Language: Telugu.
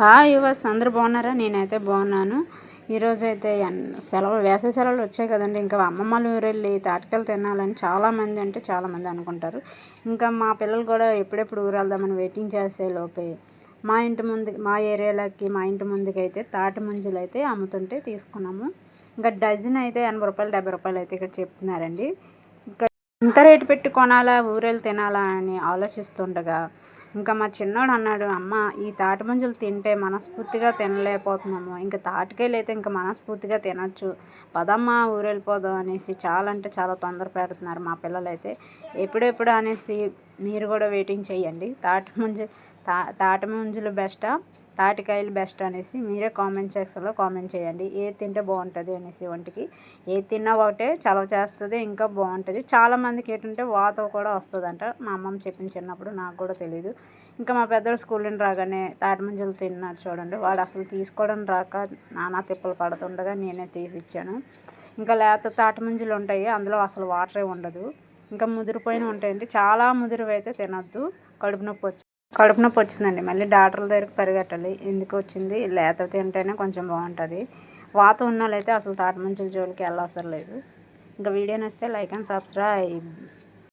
హాయ్ యువర్స్ అందరూ బాగున్నారా? నేనైతే బాగున్నాను. ఈరోజు అయితే సెలవు వేసవి సెలవులు వచ్చాయి కదండి. ఇంకా అమ్మమ్మలు ఊరు వెళ్ళి తాటికలు తినాలని చాలామంది అంటే చాలామంది అనుకుంటారు. ఇంకా మా పిల్లలు కూడా ఎప్పుడెప్పుడు ఊరు వెళ్దామని వెయిటింగ్ చేసే లోపే మా ఇంటి ముందు మా ఏరియాలోకి మా ఇంటి ముందుకి అయితే తాటి ముంజులు అయితే అమ్ముతుంటే తీసుకున్నాము. ఇంకా డజన్ అయితే ఎనభై రూపాయలు డెబ్బై రూపాయలు అయితే ఇక్కడ చెప్తున్నారండి. ఇంత రేటు పెట్టి కొనాలా ఊరేళ్ళు తినాలా అని ఆలోచిస్తుండగా ఇంకా మా చిన్నోడు అన్నాడు అమ్మ ఈ తాటి మంజులు తింటే మనస్ఫూర్తిగా తినలేకపోతున్నాము. ఇంకా తాటికాయలు అయితే ఇంకా మనస్ఫూర్తిగా తినచ్చు. పదమ్మ ఊరెళ్ళిపోదాం అనేసి చాలా అంటే చాలా తొందర పెడుతున్నారు మా పిల్లలైతే. ఎప్పుడెప్పుడు అనేసి మీరు కూడా వెయిటింగ్ చేయండి. తాటి మంజు తా తాటి మంజులు బెస్టా? తాటికాయలు బెస్ట్ అనేసి మీరే కామెంట్ సెక్షన్లో కామెంట్ చేయండి. ఏది తింటే బాగుంటుంది అనేసి వంటికి ఏది తిన్నా ఒకటే చలవ చేస్తుంది ఇంకా బాగుంటుంది. చాలామందికి ఏంటంటే వాతం కూడా వస్తుందంట. మా అమ్మమ్మ చెప్పిన చిన్నప్పుడు నాకు కూడా తెలియదు ఇంకా మా పెద్దలు స్కూల్ నుండి రాగానే తాటి ముంజలు తిన్నారు చూడండి. వాడు అసలు తీసుకోవడం రాక నానా తిప్పలు పడుతుండగా నేనే తీసి ఇచ్చాను. ఇంకా లేత తాటి ముంజలు ఉంటాయి అందులో అసలు వాటరే ఉండదు. ఇంకా ముదిరిపోయిన ఉంటాయండి. చాలా ముదిరివైతే అయితే తినొద్దు. కడుపు నొప్పి వచ్చి కడుపు నొప్పి వచ్చిందండి. మళ్ళీ డాక్టర్ల దగ్గరికి పరిగెట్టాలి. ఎందుకు వచ్చింది? లేత తింటేనే కొంచెం బాగుంటుంది. వాత ఉన్న వాళ్ళైతే అసలు తాటి మంచుల జోలికి వెళ్ళవసరం లేదు. ఇంకా వీడియో నచ్చితే లైక్ అండ్ సబ్స్క్రైబ్.